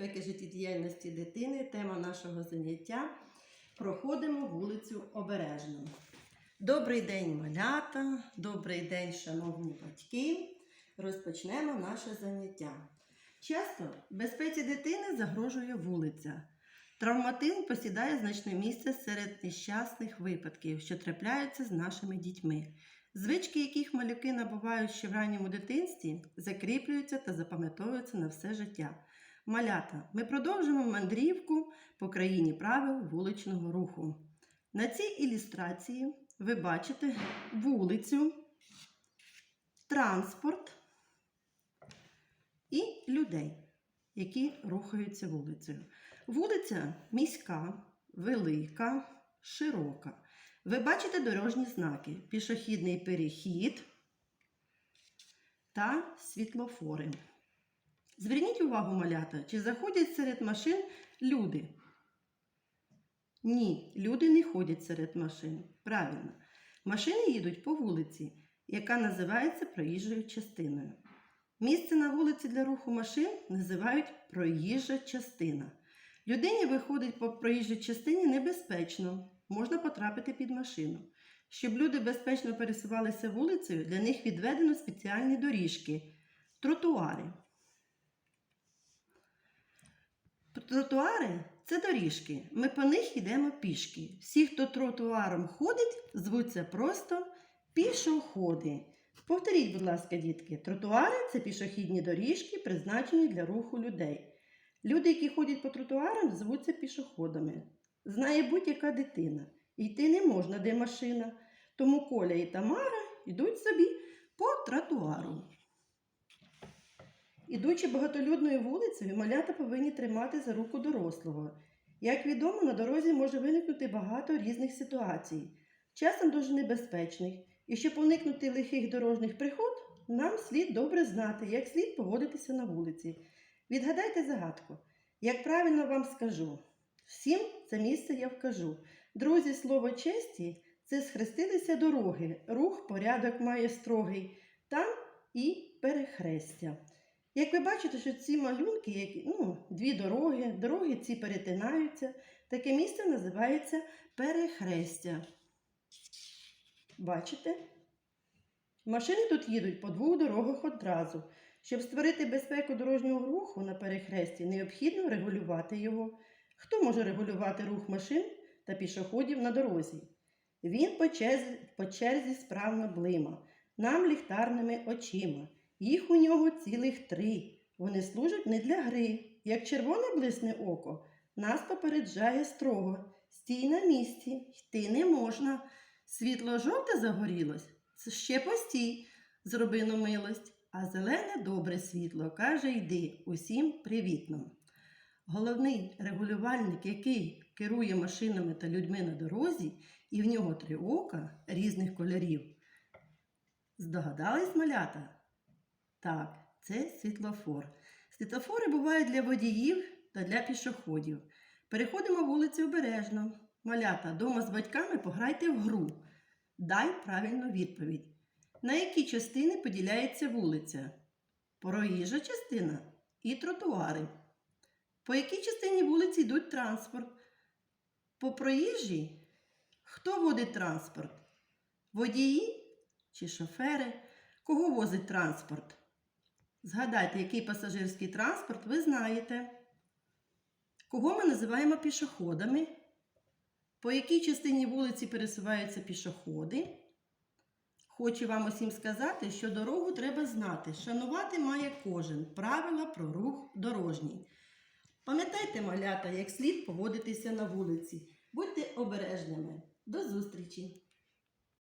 безпеки життєдіяльності дитини. Тема нашого заняття. Проходимо вулицю обережно. Добрий день, малята, добрий день, шановні батьки. Розпочнемо наше заняття. Часто безпеці дитини загрожує вулиця. Травматизм посідає значне місце серед нещасних випадків, що трапляються з нашими дітьми. Звички, яких малюки набувають ще в ранньому дитинстві, закріплюються та запам'ятовуються на все життя. Малята, ми продовжимо мандрівку по країні правил вуличного руху. На цій ілюстрації ви бачите вулицю, транспорт і людей, які рухаються вулицею. Вулиця міська, велика, широка. Ви бачите дорожні знаки: пішохідний перехід та світлофори. Зверніть увагу, малята, чи заходять серед машин люди? Ні, люди не ходять серед машин. Правильно. Машини їдуть по вулиці, яка називається проїжджою частиною. Місце на вулиці для руху машин називають проїжджа частина. Людині виходить по проїжджій частині небезпечно, можна потрапити під машину. Щоб люди безпечно пересувалися вулицею, для них відведено спеціальні доріжки тротуари. Тротуари це доріжки. Ми по них йдемо пішки. Всі, хто тротуаром ходить, звуться просто пішоходи. Повторіть, будь ласка, дітки, тротуари це пішохідні доріжки, призначені для руху людей. Люди, які ходять по тротуарам, звуться пішоходами. Знає будь-яка дитина. Йти не можна, де машина. Тому Коля і Тамара йдуть собі по тротуару. Ідучи багатолюдною вулицею, малята повинні тримати за руку дорослого. Як відомо, на дорозі може виникнути багато різних ситуацій, часом дуже небезпечних. І щоб уникнути лихих дорожніх пригод, нам слід добре знати, як слід поводитися на вулиці. Відгадайте загадку. Як правильно вам скажу, всім це місце я вкажу. Друзі, слово честі це схрестилися дороги, рух, порядок має строгий, там і перехрестя. Як ви бачите, що ці малюнки, які, ну, дві дороги, дороги ці перетинаються, таке місце називається перехрестя. Бачите? Машини тут їдуть по двох дорогах одразу. Щоб створити безпеку дорожнього руху на перехресті, необхідно регулювати його. Хто може регулювати рух машин та пішоходів на дорозі? Він по черзі, по черзі справно блима, нам ліхтарними очима. Їх у нього цілих три. Вони служать не для гри. Як червоне блисне око, нас попереджає строго. Стій на місці, йти не можна. Світло жовте загорілось, ще постій, зроби но милость. А зелене добре світло каже йди усім привітно. Головний регулювальник, який керує машинами та людьми на дорозі, і в нього три ока різних кольорів. Здогадались малята? Так, це світлофор. Світлофори бувають для водіїв та для пішоходів. Переходимо вулицю обережно. Малята, дома з батьками пограйте в гру. Дай правильну відповідь. На які частини поділяється вулиця? Проїжджа частина і тротуари. По якій частині вулиці йдуть транспорт? По проїжджій? Хто водить транспорт? Водії чи шофери? Кого возить транспорт? Згадайте, який пасажирський транспорт ви знаєте. Кого ми називаємо пішоходами? По якій частині вулиці пересуваються пішоходи? Хочу вам усім сказати, що дорогу треба знати. Шанувати має кожен правила про рух дорожній. Пам'ятайте, малята, як слід поводитися на вулиці. Будьте обережними. До зустрічі!